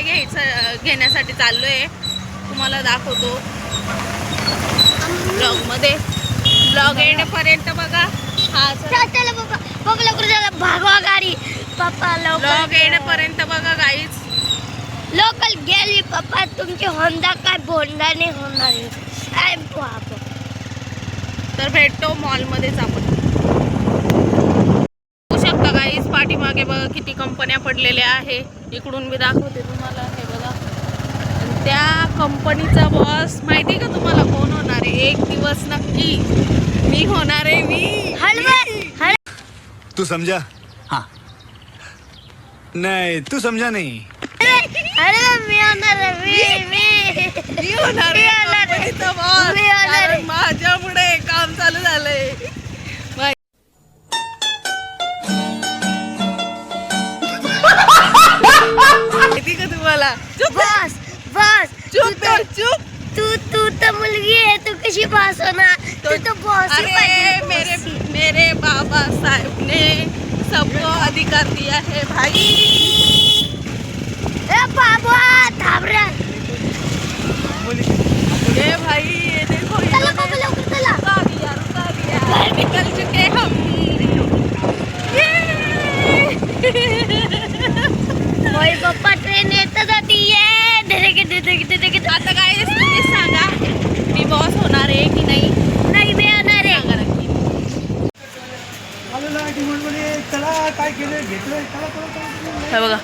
घ्यायचं घेण्यासाठी चाललोय. तुम्हाला दाखवतो. ब्लॉगमध्ये ब्लॉग येण्यापर्यंत बघा. हा बाबा लवकर भागवा गाडी. पप्पा ब्लॉग येण्यापर्यंत बघा गाईच लोकल गेली पप्पा. तुमची होंडा काय? बोंडा नाही होणार. आहे. काय तर भेटतो मॉलमध्येच आपण बघू शकता गाईज पाठीमागे बघा किती कंपन्या पडलेल्या आहे. इकडून मी दाखवते तुम्हाला हे बघा. त्या कंपनीचा बॉस माहिती का तुम्हाला कोण होणार आहे? एक दिवस नक्की मी होणार आहे मी. हलवा हल तू समझा हाँ. नहीं तू समझा नहीं. अरे मी होणार आहे, कशी बॉस होणार तू तर बॉस अरे मेरे मेरे बाबा साहब ने सबको अधिकार दिया है भाई। ए बाबा थांब रे। ये भाई ये देखो चला बाबा लवकर चला। रुका दिया रुका दिया। निकल चुके हम। होय पप्पा ट्रेन येत जाती ये धडक धडक धडक आता काय तुम्ही सांगा मी बॉस होणार आहे की नाही? नाही मी होणार आहे. हे बघा.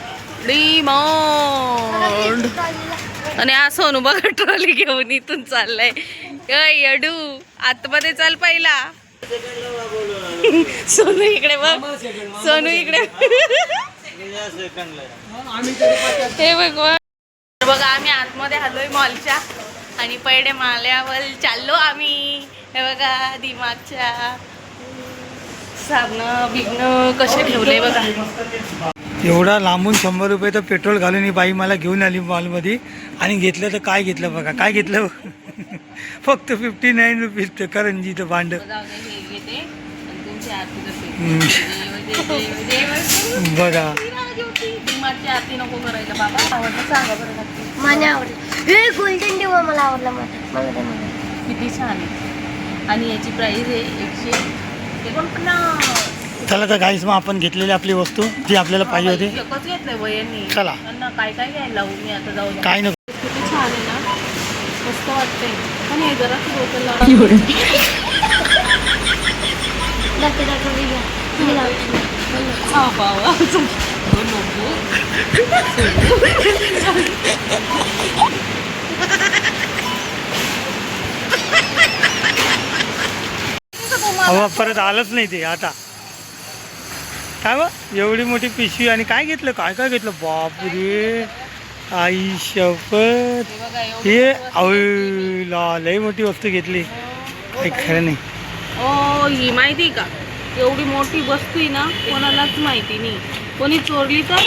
डिमांड आणि हा सोनू बघा ट्रॉली घेऊन इथून चाललाय. अय अडू आतमध्ये चल पहिला. सोनू इकडे बघ. सोनू इकडे. हे भगवान बघा. आम्ही आतमध्ये आलोय मॉलच्या आणि पहिले माल्यावर चाललो आम्ही. हे बघा दिमागच्या साबणं बिगणं कसे ठेवले बघा. एवढा लांबून शंभर रुपये तर पेट्रोल घालून ही बाई मला घेऊन आली मॉलमध्ये आणि घेतलं तर काय घेतलं बघा? काय घेतलं? फक्त फिफ्टी नाईन रुपीज करंजीचं भांड. बघा. दिमागची आरती नको करायला बाबा. आवडतं सांगा बरं नक्की. मला आवडलं. हे गोल्डन दिवा मला आवडला किती छान आहे. आणि याची प्राइस आहे एकशे एकोणपन्नास. चला तर काहीच मग आपण घेतलेली आपली वस्तू जी आपल्याला पाहिजे होती. चला. काय काय घ्यायला लावू मी आता? जाऊ. काय नको. किती छान आहे ना. मस्त वाटतंय. पण हे जरा बोतल लावा. दाखव दाखव परत आलंच नाही ते आता. काय बा एवढी मोठी पिशवी आणि काय घेतलं? काय काय घेतलं? बापरे. आई शपथ. हे आवला लय लई मोठी वस्तू घेतली. काही खरं नाही. ओ ही माहिती का? एवढी मोठी वस्तू आहे ना कोणालाच माहिती नाही. कोणी चोरली तर?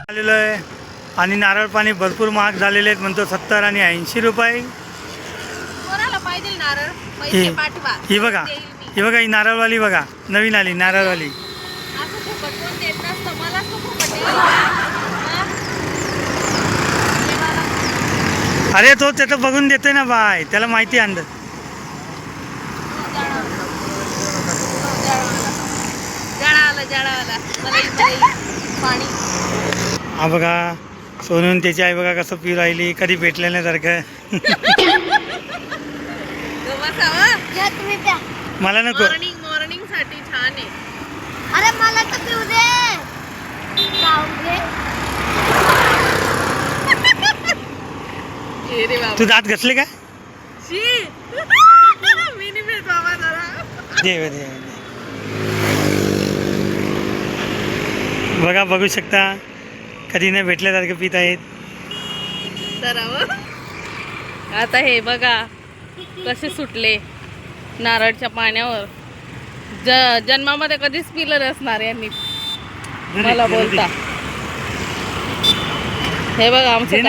आलेलं आहे. आणि नारळ पाणी भरपूर महाग झालेले आहेत म्हणतो सत्तर आणि ऐंशी रुपये. कोणाला पाहिजे नारळ? ही पैसे पाठवा. ही बघा. ही बघा ही नारळवाली बघा. नवीन आली नारळवाली असं फुकट कोण देत नसतं मलाच तो फुकट देईल. हा? हे मला अरे तो त्याचं बघून देतोय ना बाय त्याला माहिती पाणी. हा बघा सोनून त्याची आई बघा कसं पिऊ राहिली कधी भेटलं नाही सारखं मला नको. मॉर्निंग मॉर्निंगसाठी छान आहे. अरे मला तर पिऊ तू दात घसले का? बघा बघू शकता. कधी नाही भेटल्यासारखं पित आहेत. जरा आता हे बघा कसे सुटले नारळच्या पाण्यावर. ज जन्मामध्ये कधीच पिलं नसणार यांनी मला बोलता. हे बघा आमचं